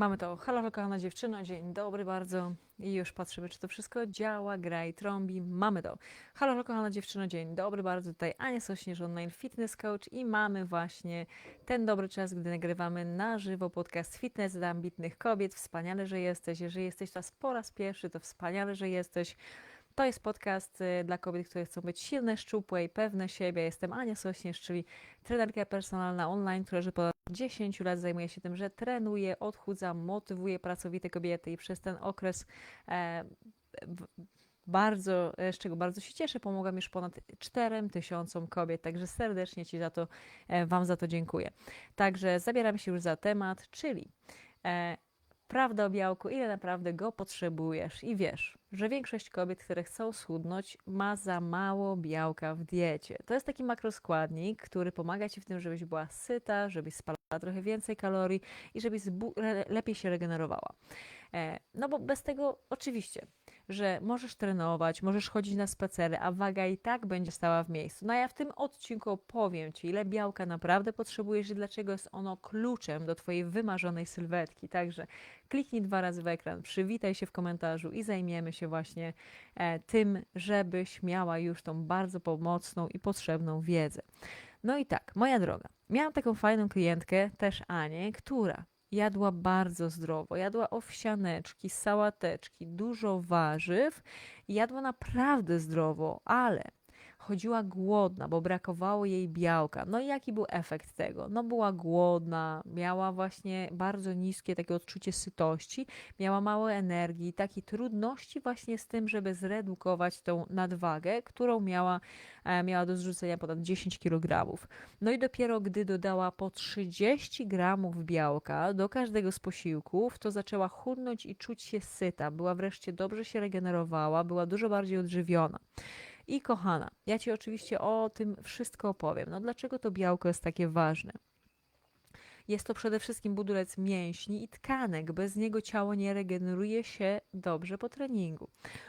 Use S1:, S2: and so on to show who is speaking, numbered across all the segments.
S1: Mamy to. Halo, kochana dziewczyno, dzień dobry bardzo. I już patrzymy, czy to wszystko działa, gra i trąbi. Mamy to. Halo, kochana dziewczyno, dzień dobry bardzo. Tutaj Ania Sośnierz, online fitness coach i mamy właśnie ten dobry czas, gdy nagrywamy na żywo podcast Fitness dla ambitnych kobiet. Wspaniale, że jesteś. Jeżeli jesteś teraz po raz pierwszy, to wspaniale, że jesteś. To jest podcast y, dla kobiet, które chcą być silne, szczupłe i pewne siebie. Jestem Ania Sośnierz, czyli trenerka personalna online, która po 10 lat zajmuje się tym, że trenuje, odchudza, motywuje pracowite kobiety i przez ten okres e, w- bardzo, e, z czego bardzo się cieszę, pomogłam już ponad 4 tysiącom kobiet, także serdecznie Ci za to, e, Wam za to dziękuję. Także zabieram się już za temat, czyli e, prawda o białku, ile naprawdę go potrzebujesz i wiesz, że większość kobiet, które chcą schudnąć, ma za mało białka w diecie. To jest taki makroskładnik, który pomaga Ci w tym, żebyś była syta, żebyś spalała trochę więcej kalorii i żebyś lepiej się regenerowała. E, No bo bez tego oczywiście, że możesz trenować, możesz chodzić na spacery, a waga i tak będzie stała w miejscu. No a ja w tym odcinku opowiem Ci, ile białka naprawdę potrzebujesz i dlaczego jest ono kluczem do Twojej wymarzonej sylwetki. Także kliknij dwa razy w ekran, przywitaj się w komentarzu i zajmiemy się właśnie e, tym, żebyś miała już tą bardzo pomocną i potrzebną wiedzę. No i tak, moja droga, miałam taką fajną klientkę, też Anię, która jadła bardzo zdrowo, jadła owsianeczki, sałateczki, dużo warzyw, jadła naprawdę zdrowo, ale chodziła głodna, bo brakowało jej białka. No i jaki był efekt tego? No była głodna, miała właśnie bardzo niskie takie odczucie sytości, miała mało energii, takiej trudności właśnie z tym, żeby zredukować tą nadwagę, którą miała, e, miała do zrzucenia ponad 10 kg. No i dopiero gdy dodała po 30 gramów białka do każdego z posiłków, to zaczęła chudnąć i czuć się syta. Była wreszcie dobrze się regenerowała, była dużo bardziej odżywiona. I kochana, ja Ci oczywiście o tym wszystko opowiem. No dlaczego to białko jest takie ważne? Jest to przede wszystkim budulec mięśni i tkanek. Bez niego ciało nie regeneruje się dobrze po treningu.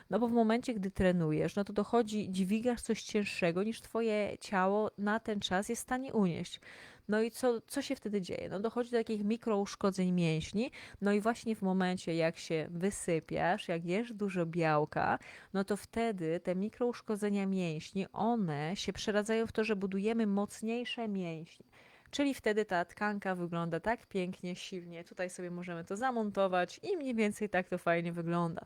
S1: No bo w momencie, gdy trenujesz, no to dochodzi, dźwigasz coś cięższego niż Twoje ciało na ten czas jest w stanie unieść. No i co, co się wtedy dzieje? No dochodzi do takich mikrouszkodzeń mięśni, no i właśnie w momencie, jak się wysypiasz, jak jesz dużo białka, no to wtedy te mikrouszkodzenia mięśni, one się przeradzają w to, że budujemy mocniejsze mięśnie. Czyli wtedy ta tkanka wygląda tak pięknie, silnie. Tutaj sobie możemy to zamontować i mniej więcej tak to fajnie wygląda.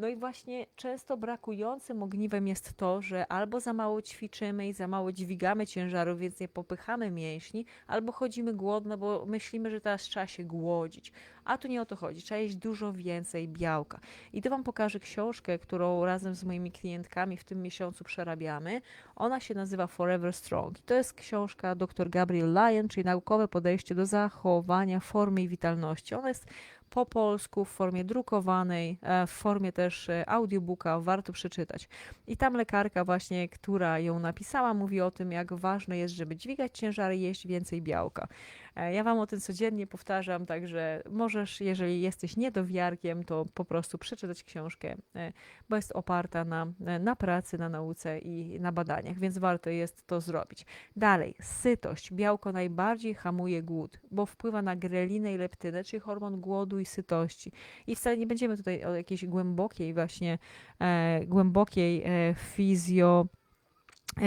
S1: No i właśnie często brakującym ogniwem jest to, że albo za mało ćwiczymy i za mało dźwigamy ciężarów, więc nie popychamy mięśni, albo chodzimy głodno, bo myślimy, że teraz trzeba się głodzić. A tu nie o to chodzi, trzeba jeść dużo więcej białka. I to Wam pokażę książkę, którą razem z moimi klientkami w tym miesiącu przerabiamy. Ona się nazywa Forever Strong. I to jest książka dr Gabriel Lyon, czyli naukowe podejście do zachowania formy i witalności. Ona jest po polsku, w formie drukowanej, e, w formie też e, audiobooka, warto przeczytać. I tam lekarka właśnie, która ją napisała, mówi o tym, jak ważne jest, żeby dźwigać ciężary i jeść więcej białka. E, Ja Wam o tym codziennie powtarzam, także możesz, jeżeli jesteś niedowiarkiem, to po prostu przeczytać książkę, e, bo jest oparta na, e, na pracy, na nauce i na badaniach, więc warto jest to zrobić. Dalej, sytość. Białko najbardziej hamuje głód, bo wpływa na grelinę i leptynę, czyli hormon głodu i sytości. I wcale nie będziemy tutaj o jakiejś głębokiej właśnie, e, głębokiej e,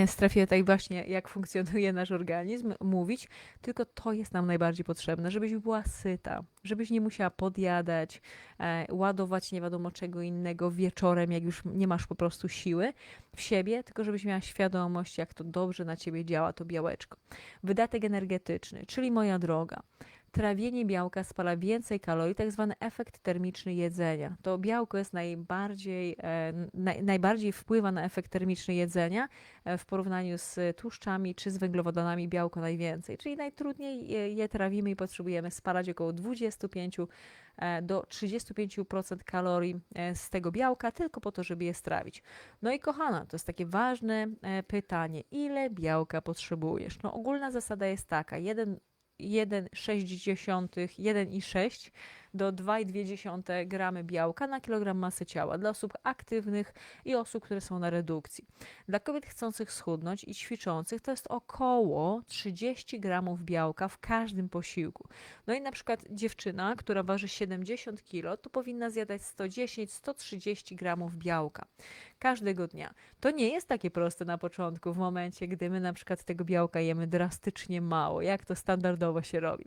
S1: strefie tej właśnie, jak funkcjonuje nasz organizm, mówić, tylko to jest nam najbardziej potrzebne, żebyś była syta, żebyś nie musiała podjadać, e, ładować nie wiadomo czego innego wieczorem, jak już nie masz po prostu siły w siebie, tylko żebyś miała świadomość, jak to dobrze na ciebie działa to białeczko. Wydatek energetyczny, czyli moja droga. Trawienie białka spala więcej kalorii, tak zwany efekt termiczny jedzenia. To białko jest najbardziej, e, naj, najbardziej wpływa na efekt termiczny jedzenia e, w porównaniu z tłuszczami czy z węglowodanami białko najwięcej. Czyli najtrudniej je, je trawimy i potrzebujemy spalać około 25 e, do 35% kalorii z tego białka, tylko po to, żeby je strawić. No i kochana, to jest takie ważne pytanie, ile białka potrzebujesz? No ogólna zasada jest taka, 1 1,6, 1,6 do 2,2 gramy białka na kilogram masy ciała dla osób aktywnych i osób, które są na redukcji. Dla kobiet chcących schudnąć i ćwiczących to jest około 30 gramów białka w każdym posiłku. No i na przykład dziewczyna, która waży 70 kg, to powinna zjadać 110-130 gramów białka każdego dnia. To nie jest takie proste na początku, w momencie, gdy my na przykład tego białka jemy drastycznie mało, jak to standardowo się robi.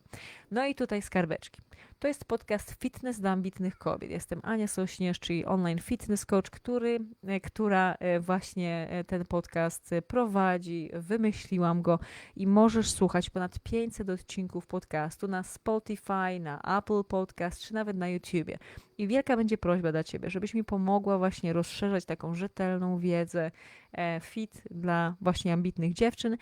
S1: No i tutaj skarbeczki. To jest podcast Fitness dla ambitnych kobiet. Jestem Ania Sośnierz, czyli online fitness coach, który, e, która e, właśnie e, ten podcast prowadzi. Wymyśliłam go i możesz słuchać ponad 500 odcinków podcastu na Spotify, na Apple Podcast czy nawet na YouTubie. I wielka będzie prośba dla Ciebie, żebyś mi pomogła właśnie rozszerzać taką rzetelną wiedzę fit dla właśnie ambitnych dziewczyn.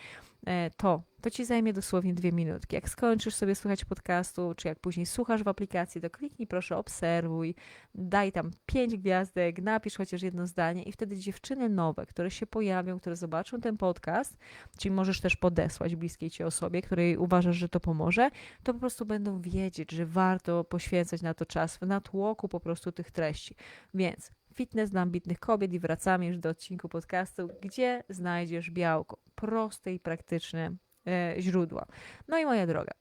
S1: To to ci zajmie dosłownie dwie minutki. Jak skończysz sobie słuchać podcastu, czy jak później słuchasz w aplikacji, to kliknij proszę obserwuj, daj tam pięć gwiazdek, napisz chociaż jedno zdanie i wtedy dziewczyny nowe, które się pojawią, które zobaczą ten podcast, czyli możesz też podesłać bliskiej ci osobie, której uważasz, że to pomoże, to po prostu będą wiedzieć, że warto poświęcać na to czas w natłoku po prostu tych treści. Więc Fitness dla ambitnych kobiet i wracamy już do odcinku podcastu, gdzie znajdziesz białko. Proste i praktyczne e, źródła. No i moja droga,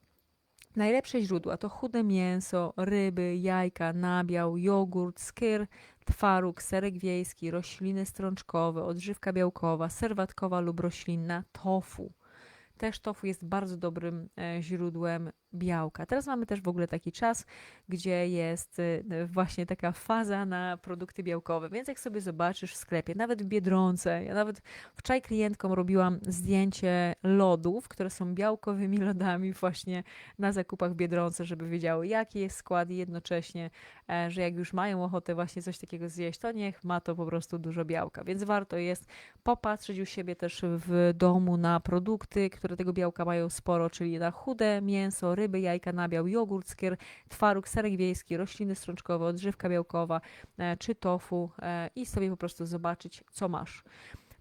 S1: Najlepsze źródła to chude mięso, ryby, jajka, nabiał, jogurt, skyr, twaróg, serek wiejski, rośliny strączkowe, odżywka białkowa, serwatkowa lub roślinna, tofu. Też tofu jest bardzo dobrym e, źródłem białka. Teraz mamy też w ogóle taki czas, gdzie jest y, właśnie taka faza na produkty białkowe, więc jak sobie zobaczysz w sklepie, nawet w Biedronce, ja nawet wczoraj klientkom robiłam zdjęcie lodów, które są białkowymi lodami właśnie na zakupach w Biedronce, żeby wiedziały jaki jest skład i jednocześnie, e, że jak już mają ochotę właśnie coś takiego zjeść, to niech ma to po prostu dużo białka, więc warto jest popatrzeć u siebie też w domu na produkty, które tego białka mają sporo, czyli na chude mięso, ryby, jajka, nabiał, jogurt, skier, twaróg, serek wiejski, rośliny strączkowe, odżywka białkowa e, czy tofu e, i sobie po prostu zobaczyć, co masz.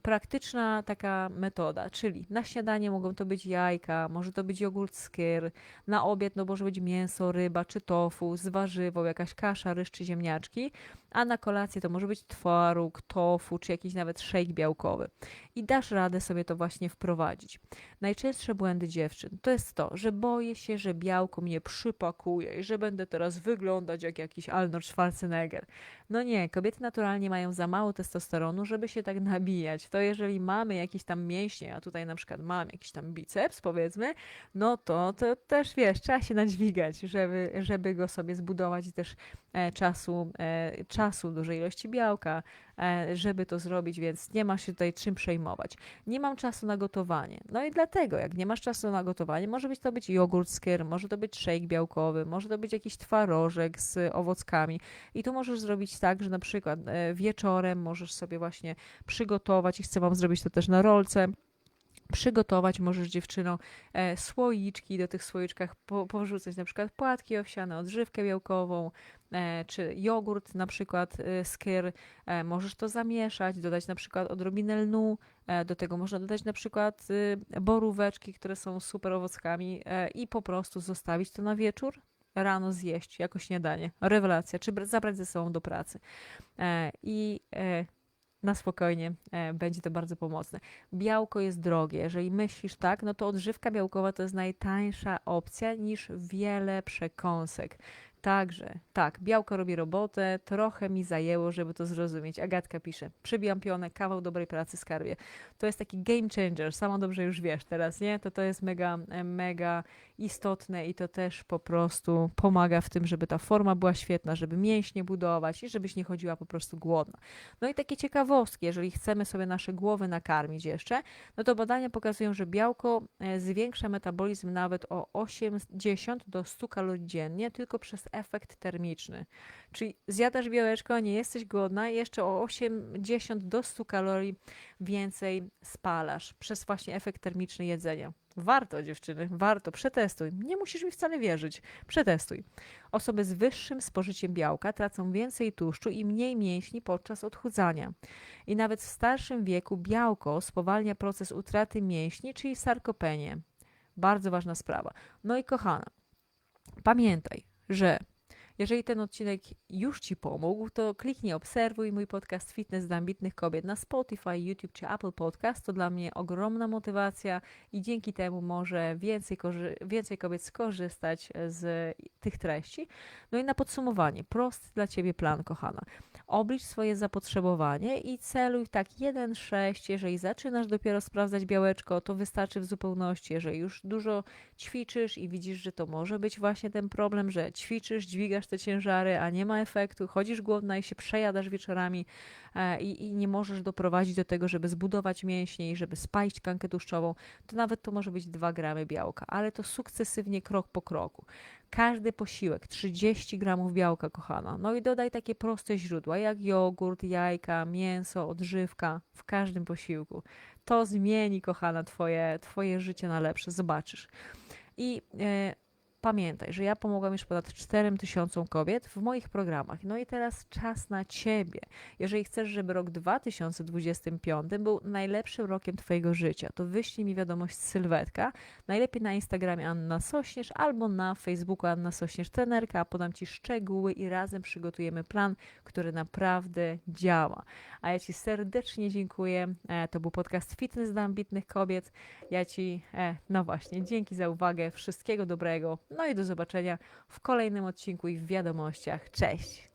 S1: Praktyczna taka metoda, czyli na śniadanie mogą to być jajka, może to być jogurt skyr, na obiad no może być mięso, ryba czy tofu z warzywą, jakaś kasza, ryż czy ziemniaczki, a na kolację to może być twaróg, tofu czy jakiś nawet szejk białkowy. I dasz radę sobie to właśnie wprowadzić. Najczęstsze błędy dziewczyn to jest to, że boję się, że białko mnie przypakuje i że będę teraz wyglądać jak jakiś Arnold Schwarzenegger. No nie, kobiety naturalnie mają za mało testosteronu, żeby się tak nabijać. To jeżeli mamy jakieś tam mięśnie, a tutaj na przykład mam jakiś tam biceps, powiedzmy, no to, to też wiesz, trzeba się nadźwigać, żeby, żeby go sobie zbudować i też e, czasu, e, czasu, dużej ilości białka, E, żeby to zrobić, więc nie masz się tutaj czym przejmować. Nie mam czasu na gotowanie. No i dlatego, jak nie masz czasu na gotowanie, może być to być jogurt kyr, może to być shake białkowy, może to być jakiś twarożek z owockami. I tu możesz zrobić tak, że na przykład e, wieczorem możesz sobie właśnie przygotować i chcę Wam zrobić to też na rolce przygotować możesz dziewczyną e, słoiczki, do tych słoiczkach po, na przykład płatki owsiane, odżywkę białkową, czy jogurt na przykład e, skyr, e, możesz to zamieszać, dodać na przykład odrobinę lnu, e, do tego można dodać na przykład y, boróweczki, które są super owockami e, i po prostu zostawić to na wieczór, rano zjeść jako śniadanie. Rewelacja, czy zabrać ze sobą do pracy. I na spokojnie e, będzie to bardzo pomocne. Białko jest drogie. Jeżeli myślisz tak, no to odżywka białkowa to jest najtańsza opcja niż wiele przekąsek. Także, tak, białko robi robotę, trochę mi zajęło, żeby to zrozumieć. Agatka pisze, przybijam pionę, kawał dobrej pracy skarbie. To jest taki game changer, samo dobrze już wiesz teraz, nie? To to jest mega, e, mega istotne i to też po prostu pomaga w tym, żeby ta forma była świetna, żeby mięśnie budować i żebyś nie chodziła po prostu głodna. No i takie ciekawostki, jeżeli chcemy sobie nasze głowy nakarmić jeszcze, no to badania pokazują, że białko e, zwiększa metabolizm nawet o 80 do 100 kalorii dziennie tylko przez efekt termiczny. Czyli zjadasz białeczko, nie jesteś głodna jeszcze o 80 do 100 kalorii więcej spalasz przez właśnie efekt termiczny jedzenia. Warto, dziewczyny, warto, przetestuj. Nie musisz mi wcale wierzyć. Przetestuj. Osoby z wyższym spożyciem białka tracą więcej tłuszczu i mniej mięśni podczas odchudzania. I nawet w starszym wieku białko spowalnia proces utraty mięśni, czyli sarkopenię. Bardzo ważna sprawa. No i kochana, pamiętaj, że Jeżeli ten odcinek już Ci pomógł, to kliknij obserwuj mój podcast Fitness dla ambitnych kobiet na Spotify, YouTube czy Apple Podcast. To dla mnie ogromna motywacja i dzięki temu może więcej, więcej kobiet skorzystać z tych treści. No i na podsumowanie, prosty dla Ciebie plan, kochana. Oblicz swoje zapotrzebowanie i celuj tak 1,6. Jeżeli zaczynasz dopiero sprawdzać białeczko, to wystarczy w zupełności. Jeżeli już dużo ćwiczysz i widzisz, że to może być właśnie ten problem, że ćwiczysz, dźwigasz te ciężary, a nie ma efektu, chodzisz głodna i się przejadasz wieczorami e, i, i nie możesz doprowadzić do tego, żeby zbudować mięśnie i żeby spalić tkankę tłuszczową, to nawet to może być 2 gramy białka, ale to sukcesywnie, krok po kroku. Każdy posiłek 30 gramów białka, kochana. No i dodaj takie proste źródła, jak jogurt, jajka, mięso, odżywka w każdym posiłku. To zmieni, kochana, twoje, twoje życie na lepsze. Zobaczysz. I e, pamiętaj, że ja pomogłam już ponad 4 tysiącom kobiet w moich programach. No i teraz czas na ciebie. Jeżeli chcesz, żeby rok 2025 był najlepszym rokiem twojego życia, to wyślij mi wiadomość sylwetka. Najlepiej na Instagramie Anna Sośnierz albo na Facebooku Anna Sośnierz Trenerka. Podam ci szczegóły i razem przygotujemy plan, który naprawdę działa. A ja ci serdecznie dziękuję. E, To był podcast Fitness dla ambitnych kobiet. Ja ci, e, no właśnie, dzięki za uwagę. Wszystkiego dobrego. No i do zobaczenia w kolejnym odcinku i w wiadomościach. Cześć!